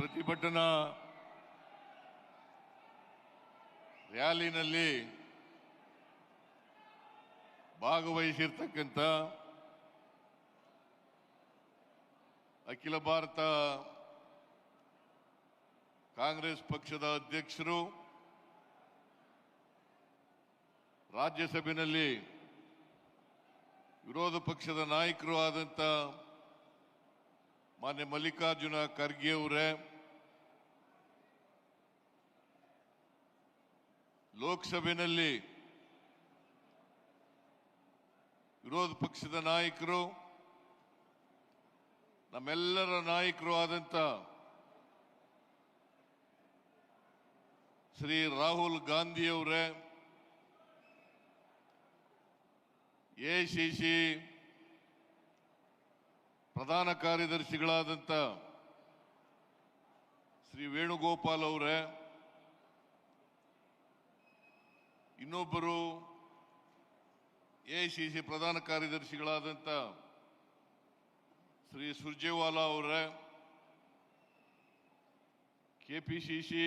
ಪ್ರತಿಭಟನಾ ರ್ಯಾಲಿನಲ್ಲಿ ಭಾಗವಹಿಸಿರ್ತಕ್ಕಂಥ ಅಖಿಲ ಭಾರತ ಕಾಂಗ್ರೆಸ್ ಪಕ್ಷದ ಅಧ್ಯಕ್ಷರು ರಾಜ್ಯಸಭೆಯಲ್ಲಿ ವಿರೋಧ ಪಕ್ಷದ ನಾಯಕರು ಆದಂಥ ಮಾನ್ಯ ಮಲ್ಲಿಕಾರ್ಜುನ ಖರ್ಗೆ ಅವರೇ ಲೋಕಸಭೆಯಲ್ಲಿ ವಿರೋಧ ಪಕ್ಷದ ನಾಯಕರು, ನಮ್ಮೆಲ್ಲರ ನಾಯಕರು ಆದಂಥ ಶ್ರೀ ರಾಹುಲ್ ಗಾಂಧಿ ಅವರೇ ಸಿ ಪ್ರಧಾನ ಕಾರ್ಯದರ್ಶಿಗಳಾದಂಥ ಶ್ರೀ ವೇಣುಗೋಪಾಲ್ ಅವರೇ ಇನ್ನೊಬ್ಬರು ಎಐಸಿಸಿ ಪ್ರಧಾನ ಕಾರ್ಯದರ್ಶಿಗಳಾದಂಥ ಶ್ರೀ ಸುರ್ಜೇವಾಲಾ ಅವರೇ ಕೆಪಿಸಿಸಿ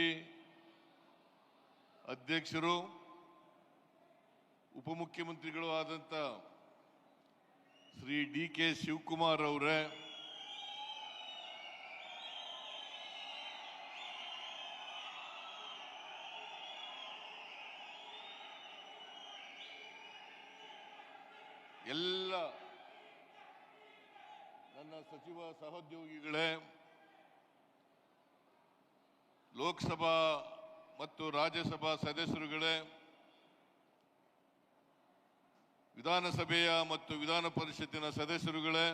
ಅಧ್ಯಕ್ಷರು, ಉಪಮುಖ್ಯಮಂತ್ರಿಗಳು ಆದಂಥ ಶ್ರೀ ಡಿ ಕೆ ಶಿವಕುಮಾರ್ ಅವರೇ ಎಲ್ಲ ನನ್ನ ಸಚಿವ ಸಹೋದ್ಯೋಗಿಗಳೇ, ಲೋಕಸಭಾ ಮತ್ತು ರಾಜ್ಯಸಭಾ ಸದಸ್ಯರುಗಳೇ, ವಿಧಾನಸಭೆಯ ಮತ್ತು ವಿಧಾನ ಪರಿಷತ್ತಿನ ಸದಸ್ಯರುಗಳೇ,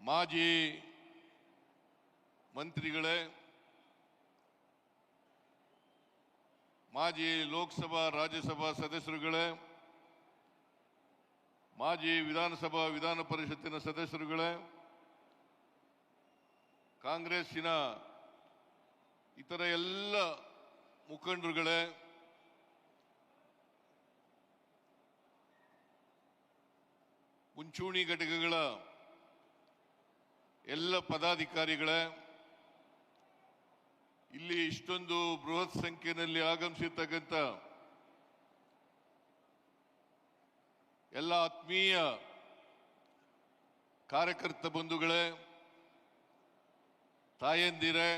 ಮಾಜಿ ಮಂತ್ರಿಗಳೇ, ಮಾಜಿ ಲೋಕಸಭಾ, ರಾಜ್ಯಸಭಾ ಸದಸ್ಯರುಗಳೇ ಮಾಜಿ ವಿಧಾನಸಭಾ ವಿಧಾನ ಪರಿಷತ್ತಿನ ಸದಸ್ಯರುಗಳೇ, ಕಾಂಗ್ರೆಸ್ಸಿನ ಇತರ ಎಲ್ಲ ಮುಖಂಡರುಗಳೇ, ಮುಂಚೂಣಿ ಘಟಕಗಳ ಎಲ್ಲ ಪದಾಧಿಕಾರಿಗಳೇ, ಇಲ್ಲಿ ಇಷ್ಟೊಂದು ಬೃಹತ್ ಸಂಖ್ಯೆಯಲ್ಲಿ ಆಗಮಿಸಿರ್ತಕ್ಕಂಥ ಎಲ್ಲ ಆತ್ಮೀಯ ಕಾರ್ಯಕರ್ತ ಬಂಧುಗಳೇ, ತಾಯಂದಿರೇ,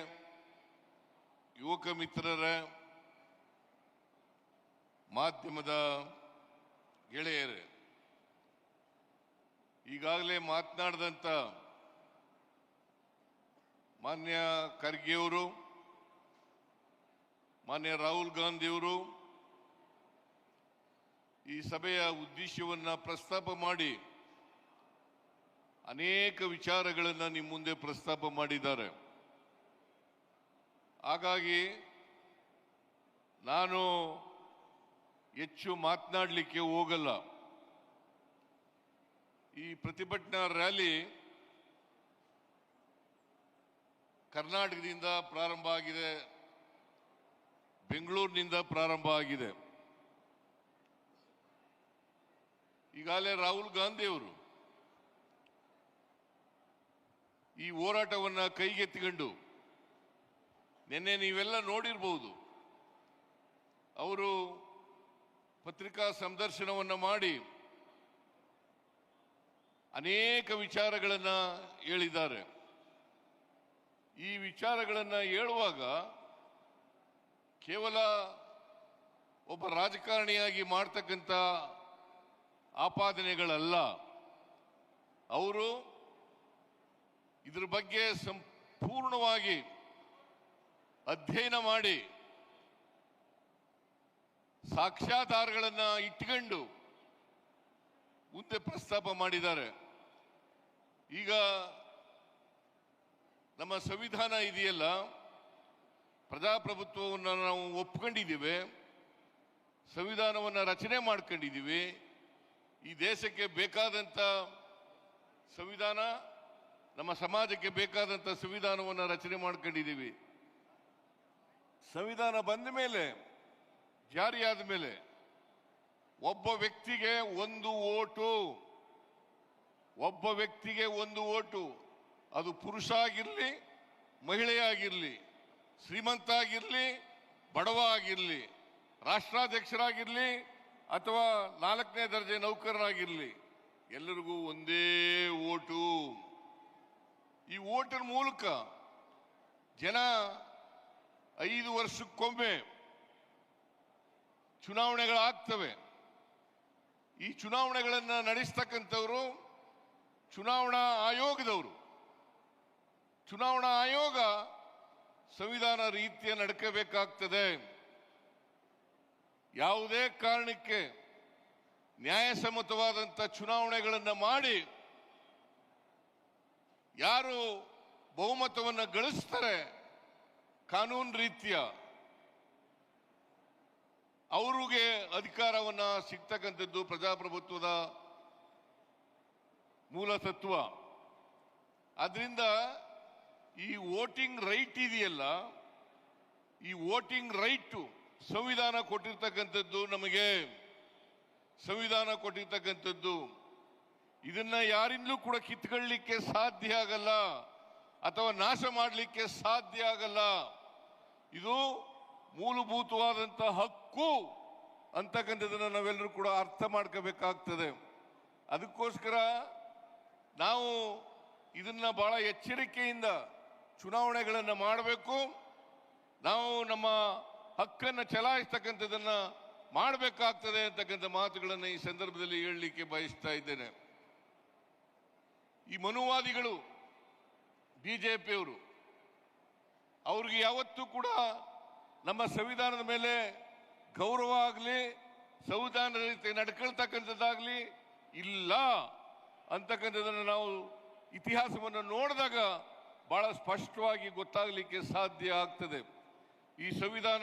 ಯುವಕ ಮಿತ್ರರೇ, ಮಾಧ್ಯಮದ ಗೆಳೆಯರೇ, ಈಗಾಗಲೇ ಮಾತನಾಡಿದಂಥ ಮಾನ್ಯ ಖರ್ಗೆಯವರು ಮಾನ್ಯ ರಾಹುಲ್ ಗಾಂಧಿಯವರು ಈ ಸಭೆಯ ಉದ್ದೇಶವನ್ನ ಪ್ರಸ್ತಾಪ ಮಾಡಿ ಅನೇಕ ವಿಚಾರಗಳನ್ನು ನಿಮ್ಮ ಮುಂದೆ ಪ್ರಸ್ತಾಪ ಮಾಡಿದ್ದಾರೆ. ಹಾಗಾಗಿ ನಾನು ಹೆಚ್ಚು ಮಾತನಾಡಲಿಕ್ಕೆ ಹೋಗಲ್ಲ. ಈ ಪ್ರತಿಭಟನಾ ರ್ಯಾಲಿ ಕರ್ನಾಟಕದಿಂದ ಪ್ರಾರಂಭ ಆಗಿದೆ, ಬೆಂಗಳೂರಿನಿಂದ ಪ್ರಾರಂಭ ಆಗಿದೆ. ಈಗಾಗಲೇ ರಾಹುಲ್ ಗಾಂಧಿ ಅವರು ಈ ಹೋರಾಟವನ್ನ ಕೈಗೆತ್ತಿಕೊಂಡು ನಿನ್ನೆ ನೀವೆಲ್ಲ ನೋಡಿರ್ಬೋದು ಅವರು ಪತ್ರಿಕಾ ಸಂದರ್ಶನವನ್ನು ಮಾಡಿ ಅನೇಕ ವಿಚಾರಗಳನ್ನು ಹೇಳಿದ್ದಾರೆ. ಈ ವಿಚಾರಗಳನ್ನು ಹೇಳುವಾಗ ಕೇವಲ ಒಬ್ಬ ರಾಜಕಾರಣಿಯಾಗಿ ಮಾಡ್ತಕ್ಕಂಥ ಆಪಾದನೆಗಳಲ್ಲ. ಅವರು ಇದ್ರ ಬಗ್ಗೆ ಸಂಪೂರ್ಣವಾಗಿ ಅಧ್ಯಯನ ಮಾಡಿ ಸಾಕ್ಷ್ಯಾಧಾರಗಳನ್ನು ಇಟ್ಕೊಂಡು ಮುಂದೆ ಪ್ರಸ್ತಾಪ ಮಾಡಿದ್ದಾರೆ. ಈಗ ನಮ್ಮ ಸಂವಿಧಾನ ಇದೆಯಲ್ಲ, ಪ್ರಜಾಪ್ರಭುತ್ವವನ್ನು ನಾವು ಒಪ್ಕೊಂಡಿದ್ದೀವಿ, ಸಂವಿಧಾನವನ್ನು ರಚನೆ ಮಾಡ್ಕೊಂಡಿದ್ದೀವಿ ಈ ದೇಶಕ್ಕೆ ಬೇಕಾದಂಥ ಸಂವಿಧಾನ, ನಮ್ಮ ಸಮಾಜಕ್ಕೆ ಬೇಕಾದಂಥ ಸಂವಿಧಾನವನ್ನು ರಚನೆ ಮಾಡ್ಕೊಂಡಿದ್ದೀವಿ. ಸಂವಿಧಾನ ಬಂದ ಮೇಲೆ ಜಾರಿಯಾದ ಮೇಲೆ ಒಬ್ಬ ವ್ಯಕ್ತಿಗೆ ಒಂದು ಓಟು. ಒಬ್ಬ ವ್ಯಕ್ತಿಗೆ ಒಂದು ಓಟು. ಅದು ಪುರುಷ ಆಗಿರಲಿ ಮಹಿಳೆಯಾಗಿರಲಿ ಶ್ರೀಮಂತ ಆಗಿರಲಿ ಬಡವ ಆಗಿರಲಿ, ರಾಷ್ಟ್ರಾಧ್ಯಕ್ಷರಾಗಿರಲಿ ಅಥವಾ ನಾಲ್ಕನೇ ದರ್ಜೆ ನೌಕರರಾಗಿರಲಿ ಎಲ್ಲರಿಗೂ ಒಂದೇ ಓಟು. ಈ ಓಟಿನ ಮೂಲಕ ಜನ ಐದು ವರ್ಷಕ್ಕೊಮ್ಮೆ ಚುನಾವಣೆಗಳಾಗ್ತವೆ. ಈ ಚುನಾವಣೆಗಳನ್ನು ನಡೆಸ್ತಕ್ಕಂಥವರು ಚುನಾವಣಾ ಆಯೋಗದವರು. ಚುನಾವಣಾ ಆಯೋಗ ಸಂವಿಧಾನ ರೀತಿಯ ನಡ್ಕೋಬೇಕಾಗ್ತದೆ. ಯಾವುದೇ ಕಾರಣಕ್ಕೆ ನ್ಯಾಯಸಮ್ಮತವಾದಂಥ ಚುನಾವಣೆಗಳನ್ನು ಮಾಡಿ ಯಾರು ಬಹುಮತವನ್ನು ಗಳಿಸ್ತಾರೆ ಕಾನೂನು ರೀತಿಯ, ಅವರಿಗೆ ಅಧಿಕಾರವನ್ನು ಸಿಗ್ತಕ್ಕಂಥದ್ದು ಪ್ರಜಾಪ್ರಭುತ್ವದ ಮೂಲ ತತ್ವ. ಅದರಿಂದ ಈ ವೋಟಿಂಗ್ ರೈಟ್ ಇದೆಯಲ್ಲ, ಈ ವೋಟಿಂಗ್ ರೈಟು ಸಂವಿಧಾನ ಕೊಟ್ಟಿರ್ತಕ್ಕಂಥದ್ದು ನಮಗೆ, ಸಂವಿಧಾನ ಕೊಟ್ಟಿರ್ತಕ್ಕಂಥದ್ದು. ಇದನ್ನ ಯಾರಿಂದಲೂ ಕೂಡ ಕಿತ್ಕೊಳ್ಳಿಕ್ಕೆ ಸಾಧ್ಯ ಆಗಲ್ಲ, ಅಥವಾ ನಾಶ ಮಾಡಲಿಕ್ಕೆ ಸಾಧ್ಯ ಆಗಲ್ಲ. ಇದು ಮೂಲಭೂತವಾದಂಥ ಹಕ್ಕು ಅಂತಕ್ಕಂಥದ್ದನ್ನು ನಾವೆಲ್ಲರೂ ಕೂಡ ಅರ್ಥ ಮಾಡ್ಕೋಬೇಕಾಗ್ತದೆ. ಅದಕ್ಕೋಸ್ಕರ ನಾವು ಇದನ್ನ ಬಹಳ ಎಚ್ಚರಿಕೆಯಿಂದ ಚುನಾವಣೆಗಳನ್ನು ಮಾಡಬೇಕು. ನಾವು ನಮ್ಮ ಹಕ್ಕನ್ನು ಚಲಾಯಿಸ್ತಕ್ಕಂಥದ್ದನ್ನ ಮಾಡಬೇಕಾಗ್ತದೆ ಅಂತಕ್ಕಂಥ ಮಾತುಗಳನ್ನು ಈ ಸಂದರ್ಭದಲ್ಲಿ ಹೇಳಲಿಕ್ಕೆ ಬಯಸ್ತಾ ಇದ್ದೇನೆ. ಈ ಮನುವಾದಿಗಳು, ಬಿಜೆಪಿಯವರು, ಅವ್ರಿಗೆ ಯಾವತ್ತೂ ಕೂಡ ನಮ್ಮ ಸಂವಿಧಾನದ ಮೇಲೆ ಗೌರವ ಆಗಲಿ ಸಂವಿಧಾನ ರೀತಿ ನಡ್ಕೊಳ್ತಕ್ಕಂಥದ್ದಾಗಲಿ ಇಲ್ಲ ಅಂತಕ್ಕಂಥದ್ದನ್ನು ನಾವು ಇತಿಹಾಸವನ್ನು ನೋಡಿದಾಗ ಬಹಳ ಸ್ಪಷ್ಟವಾಗಿ ಗೊತ್ತಾಗಲಿಕ್ಕೆ ಸಾಧ್ಯ ಆಗ್ತದೆ. ಈ ಸಂವಿಧಾನ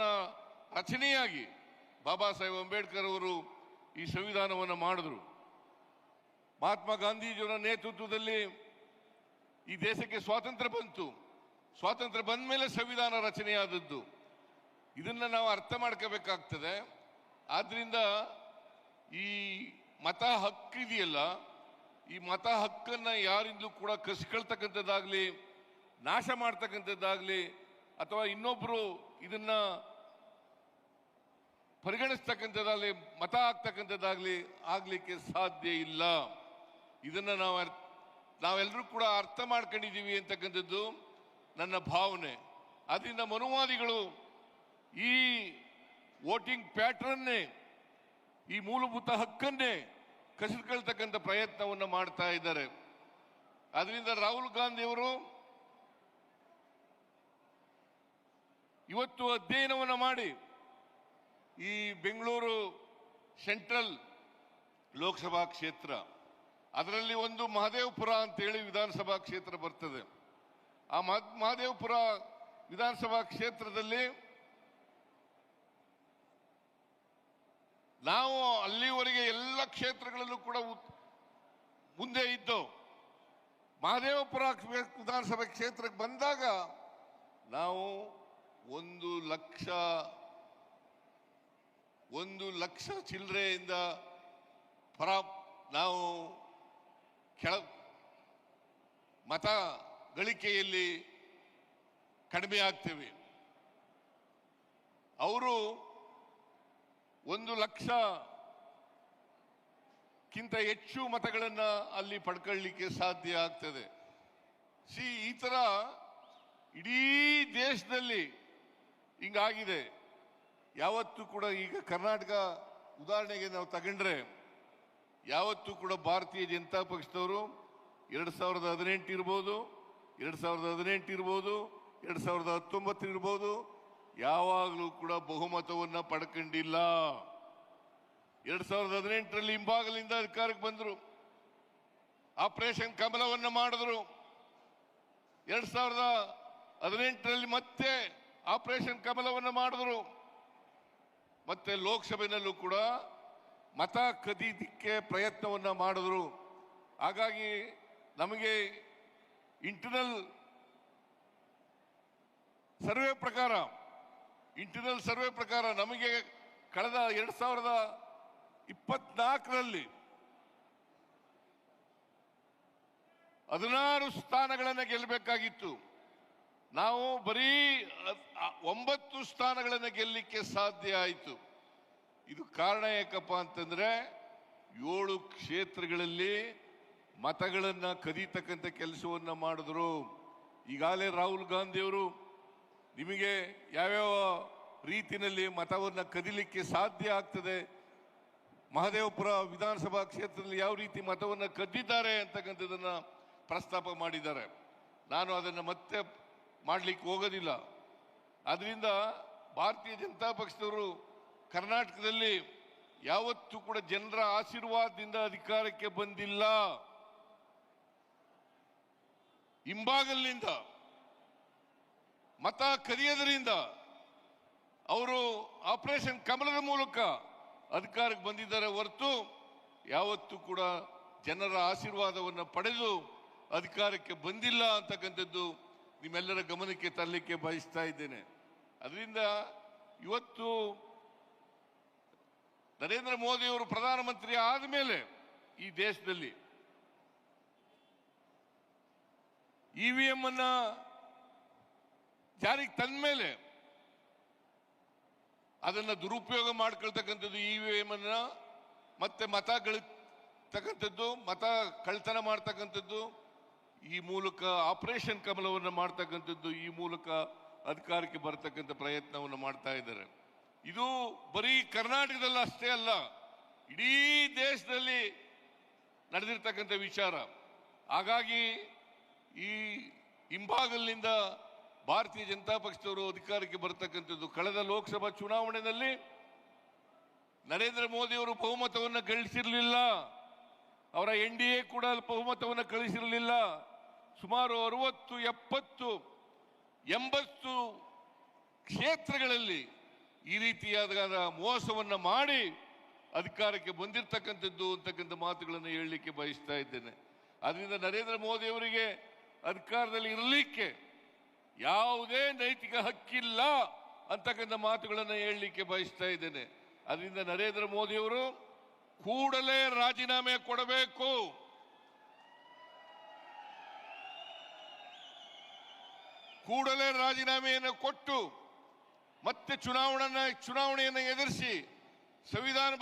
ರಚನೆಯಾಗಿ ಬಾಬಾ ಸಾಹೇಬ್ ಅಂಬೇಡ್ಕರ್ ಅವರು ಈ ಸಂವಿಧಾನವನ್ನು ಮಾಡಿದ್ರು. ಮಹಾತ್ಮ ಗಾಂಧೀಜಿಯವರ ನೇತೃತ್ವದಲ್ಲಿ ಈ ದೇಶಕ್ಕೆ ಸ್ವಾತಂತ್ರ್ಯ ಬಂತು. ಸ್ವಾತಂತ್ರ್ಯ ಬಂದ ಮೇಲೆ ಸಂವಿಧಾನ ರಚನೆಯಾದದ್ದು. ಇದನ್ನ ನಾವು ಅರ್ಥ ಮಾಡ್ಕೋಬೇಕಾಗ್ತದೆ. ಆದ್ದರಿಂದ ಈ ಮತ ಹಕ್ಕಿದೆಯಲ್ಲ ಈ ಮತ ಹಕ್ಕನ್ನ ಯಾರಿಂದಲೂ ಕೂಡ ಕಸಿಕೊಳ್ತಕ್ಕಂಥದ್ದಾಗಲಿ, ನಾಶ ಮಾಡ್ತಕ್ಕಂಥದ್ದಾಗಲಿ, ಅಥವಾ ಇನ್ನೊಬ್ರು ಇದನ್ನ ಪರಿಗಣಿಸ್ತಕ್ಕಂಥದ್ದಾಗಲಿ, ಮತ ಆಗ್ತಕ್ಕಂಥದ್ದಾಗಲಿ ಆಗ್ಲಿಕ್ಕೆ ಸಾಧ್ಯ ಇಲ್ಲ. ಇದನ್ನ ನಾವು ನಾವೆಲ್ಲರೂ ಕೂಡ ಅರ್ಥ ಮಾಡ್ಕೊಂಡಿದ್ದೀವಿ ಅಂತಕ್ಕಂಥದ್ದು ನನ್ನ ಭಾವನೆ. ಅದರಿಂದ ಮನುವಾದಿಗಳು ಈ ವೋಟಿಂಗ್ ಪ್ಯಾಟ್ರನ್ನೇ, ಈ ಮೂಲಭೂತ ಹಕ್ಕನ್ನೇ ಕಸಿದುಕೊಳ್ತಕ್ಕಂಥ ಪ್ರಯತ್ನವನ್ನು ಮಾಡ್ತಾ ಇದ್ದಾರೆ. ಅದರಿಂದ ರಾಹುಲ್ ಗಾಂಧಿ ಇವತ್ತು ಅಧ್ಯಯನವನ್ನು ಮಾಡಿ ಈ ಬೆಂಗಳೂರು ಸೆಂಟ್ರಲ್ ಲೋಕಸಭಾ ಕ್ಷೇತ್ರ, ಅದರಲ್ಲಿ ಒಂದು ಮಹದೇವಪುರ ಅಂತೇಳಿ ವಿಧಾನಸಭಾ ಕ್ಷೇತ್ರ ಬರ್ತದೆ. ಆ ಮಹದ್- ಮಹದೇವಪುರ ವಿಧಾನಸಭಾ ಕ್ಷೇತ್ರದಲ್ಲಿ ನಾವು ಅಲ್ಲಿವರೆಗೆ ಎಲ್ಲ ಕ್ಷೇತ್ರಗಳಲ್ಲೂ ಕೂಡ ಮುಂದೆ ಇದ್ದು ಮಹದೇವಪುರ ವಿಧಾನಸಭಾ ಕ್ಷೇತ್ರಕ್ಕೆ ಬಂದಾಗ ನಾವು ಒಂದು ಲಕ್ಷ ಒಂದು ಲಕ್ಷ ಚಿಲ್ಲರೆಯಿಂದ ಪರ, ನಾವು ಕೆಳ ಮತ ಗಳಿಕೆಯಲ್ಲಿ ಕಡಿಮೆ ಆಗ್ತೇವೆ. ಅವರು ಒಂದು ಲಕ್ಷಕ್ಕಿಂತ ಹೆಚ್ಚು ಮತಗಳನ್ನು ಅಲ್ಲಿ ಪಡ್ಕೊಳ್ಳಿಕ್ಕೆ ಸಾಧ್ಯ ಆಗ್ತದೆ. ಸಿ, ಈ ಥರ ಇಡೀ ದೇಶದಲ್ಲಿ ಹಿಂಗಾಗಿದೆ. ಯಾವತ್ತೂ ಕೂಡ ಈಗ ಕರ್ನಾಟಕ ಉದಾಹರಣೆಗೆ ನಾವು ತಗೊಂಡ್ರೆ, ಯಾವತ್ತೂ ಕೂಡ ಭಾರತೀಯ ಜನತಾ ಪಕ್ಷದವರು ಎರಡು ಸಾವಿರದ ಹದಿನೆಂಟು ಇರ್ಬೋದು, ಎರಡು ಸಾವಿರದ ಹದಿನೆಂಟು ಇರ್ಬೋದು, ಎರಡು ಸಾವಿರದ ಹತ್ತೊಂಬತ್ತು ಇರ್ಬೋದು, ಯಾವಾಗಲೂ ಕೂಡ ಬಹುಮತವನ್ನು ಪಡ್ಕೊಂಡಿಲ್ಲ. ಎರಡು ಸಾವಿರದ ಹದಿನೆಂಟರಲ್ಲಿ ಹಿಂಭಾಗಲಿಂದ ಅಧಿಕಾರಕ್ಕೆ ಬಂದರು. ಆಪರೇಷನ್ ಕಮಲವನ್ನು ಮಾಡಿದ್ರು. ಎರಡು ಸಾವಿರದ ಹದಿನೆಂಟರಲ್ಲಿ ಮತ್ತೆ ಆಪರೇಷನ್ ಕಮಲವನ್ನು ಮಾಡಿದ್ರು. ಮತ್ತೆ ಲೋಕಸಭೆಯಲ್ಲೂ ಕೂಡ ಮತ ಕದೀದಿಕ್ಕೆ ಪ್ರಯತ್ನವನ್ನು ಮಾಡಿದ್ರು. ಹಾಗಾಗಿ ನಮಗೆ ಇಂಟರ್ನಲ್ ಸರ್ವೆ ಪ್ರಕಾರ ಇಂಟರ್ನಲ್ ಸರ್ವೆ ಪ್ರಕಾರ ನಮಗೆ ಕಳೆದ ಎರಡು ಸಾವಿರದ ಇಪ್ಪತ್ನಾಲ್ಕರಲ್ಲಿ ಹದಿನಾರು ಸ್ಥಾನಗಳನ್ನು ಗೆಲ್ಲಬೇಕಾಗಿತ್ತು. ನಾವು ಬರೀ ಒಂಬತ್ತು ಸ್ಥಾನಗಳನ್ನು ಗೆಲ್ಲಲಿಕ್ಕೆ ಸಾಧ್ಯ ಆಯಿತು. ಇದು ಕಾರಣ ಏಕಪ್ಪ ಅಂತಂದ್ರೆ, ಏಳು ಕ್ಷೇತ್ರಗಳಲ್ಲಿ ಮತಗಳನ್ನ ಕದೀತಕ್ಕಂಥ ಕೆಲಸವನ್ನ ಮಾಡಿದ್ರು. ಈಗಾಗಲೇ ರಾಹುಲ್ ಗಾಂಧಿಯವರು ನಿಮಗೆ ಯಾವ್ಯಾವ ರೀತಿಯಲ್ಲಿ ಮತವನ್ನ ಕದಿಲಿಕ್ಕೆ ಸಾಧ್ಯ ಆಗ್ತದೆ, ಮಹದೇವಪುರ ವಿಧಾನಸಭಾ ಕ್ಷೇತ್ರದಲ್ಲಿ ಯಾವ ರೀತಿ ಮತವನ್ನ ಕದ್ದಿದ್ದಾರೆ ಅಂತಕ್ಕಂಥದ್ದನ್ನ ಪ್ರಸ್ತಾಪ ಮಾಡಿದ್ದಾರೆ. ನಾನು ಅದನ್ನು ಮತ್ತೆ ಮಾಡಲಿಕ್ಕೆ ಹೋಗೋದಿಲ್ಲ. ಅದರಿಂದ ಭಾರತೀಯ ಜನತಾ ಪಕ್ಷದವರು ಕರ್ನಾಟಕದಲ್ಲಿ ಯಾವತ್ತೂ ಕೂಡ ಜನರ ಆಶೀರ್ವಾದದಿಂದ ಅಧಿಕಾರಕ್ಕೆ ಬಂದಿಲ್ಲ. ಹಿಂಬಾಗಲಿನಿಂದ ಮತ ಕದಿಯೋದರಿಂದ ಅವರು ಆಪರೇಷನ್ ಕಮಲದ ಮೂಲಕ ಅಧಿಕಾರಕ್ಕೆ ಬಂದಿದ್ದಾರೆ ಹೊರತು ಯಾವತ್ತೂ ಕೂಡ ಜನರ ಆಶೀರ್ವಾದವನ್ನು ಪಡೆದು ಅಧಿಕಾರಕ್ಕೆ ಬಂದಿಲ್ಲ ಅಂತಕ್ಕಂಥದ್ದು ನಿಮ್ಮೆಲ್ಲರ ಗಮನಕ್ಕೆ ತರಲಿಕ್ಕೆ ಬಯಸ್ತಾ ಇದ್ದೇನೆ. ಅದರಿಂದ ಇವತ್ತು ನರೇಂದ್ರ ಮೋದಿ ಅವರು ಪ್ರಧಾನಮಂತ್ರಿ ಆದಮೇಲೆ ಈ ದೇಶದಲ್ಲಿ ಇವಿಎಂ ಅನ್ನ ಜಾರಿಗೆ ತಂದ ಮೇಲೆ ಅದನ್ನ ದುರುಪಯೋಗ ಮಾಡ್ಕೊಳ್ತಕ್ಕಂಥದ್ದು ಇ ವಿ ಎಂ ಅನ್ನ ಮತ್ತೆ ಮತ ಗಳಿಸ್ತಕ್ಕಂಥದ್ದು ಮತ ಕಳ್ತನ ಮಾಡ್ತಕ್ಕಂಥದ್ದು ಈ ಮೂಲಕ ಆಪರೇಷನ್ ಕಮಲವನ್ನು ಮಾಡ್ತಕ್ಕಂಥದ್ದು, ಈ ಮೂಲಕ ಅಧಿಕಾರಕ್ಕೆ ಬರತಕ್ಕಂಥ ಪ್ರಯತ್ನವನ್ನು ಮಾಡ್ತಾ ಇದ್ದಾರೆ. ಇದು ಬರೀ ಕರ್ನಾಟಕದಲ್ಲಿ ಅಷ್ಟೇ ಅಲ್ಲ, ಇಡೀ ದೇಶದಲ್ಲಿ ನಡೆದಿರ್ತಕ್ಕಂಥ ವಿಚಾರ. ಹಾಗಾಗಿ ಈ ಹಿಂಭಾಗಲಿನಿಂದ ಭಾರತೀಯ ಜನತಾ ಪಕ್ಷದವರು ಅಧಿಕಾರಕ್ಕೆ ಬರ್ತಕ್ಕಂಥದ್ದು, ಕಳೆದ ಲೋಕಸಭಾ ಚುನಾವಣೆಯಲ್ಲಿ ನರೇಂದ್ರ ಮೋದಿ ಅವರು ಬಹುಮತವನ್ನು ಗಳಿಸಿರಲಿಲ್ಲ. ಅವರ ಎನ್ ಡಿ ಎ ಕೂಡ ಬಹುಮತವನ್ನು ಗಳಿಸಿರಲಿಲ್ಲ. ಸುಮಾರು ಅರವತ್ತು, ಎಪ್ಪತ್ತು, ಎಂಬತ್ತು ಕ್ಷೇತ್ರಗಳಲ್ಲಿ ಈ ರೀತಿಯಾದ ಮೋಸವನ್ನು ಮಾಡಿ ಅಧಿಕಾರಕ್ಕೆ ಬಂದಿರತಕ್ಕಂಥದ್ದು ಅಂತಕ್ಕಂಥ ಮಾತುಗಳನ್ನು ಹೇಳಲಿಕ್ಕೆ ಬಯಸ್ತಾ ಇದ್ದೇನೆ. ಅದರಿಂದ ನರೇಂದ್ರ ಮೋದಿ ಅವರಿಗೆ ಅಧಿಕಾರದಲ್ಲಿ ಇರಲಿಕ್ಕೆ ಯಾವುದೇ ನೈತಿಕ ಹಕ್ಕಿಲ್ಲ ಅಂತಕ್ಕಂಥ ಮಾತುಗಳನ್ನು ಹೇಳಲಿಕ್ಕೆ ಬಯಸ್ತಾ ಇದ್ದೇನೆ. ಅದರಿಂದ ನರೇಂದ್ರ ಮೋದಿಯವರು ಕೂಡಲೇ ರಾಜೀನಾಮೆ ಕೊಡಬೇಕು. ಕೂಡಲೇ ರಾಜೀನಾಮೆಯನ್ನು ಕೊಟ್ಟು ಮತ್ತೆ ಚುನಾವಣೆ ಚುನಾವಣೆಯನ್ನು ಎದುರಿಸಿ ಸಂವಿಧಾನ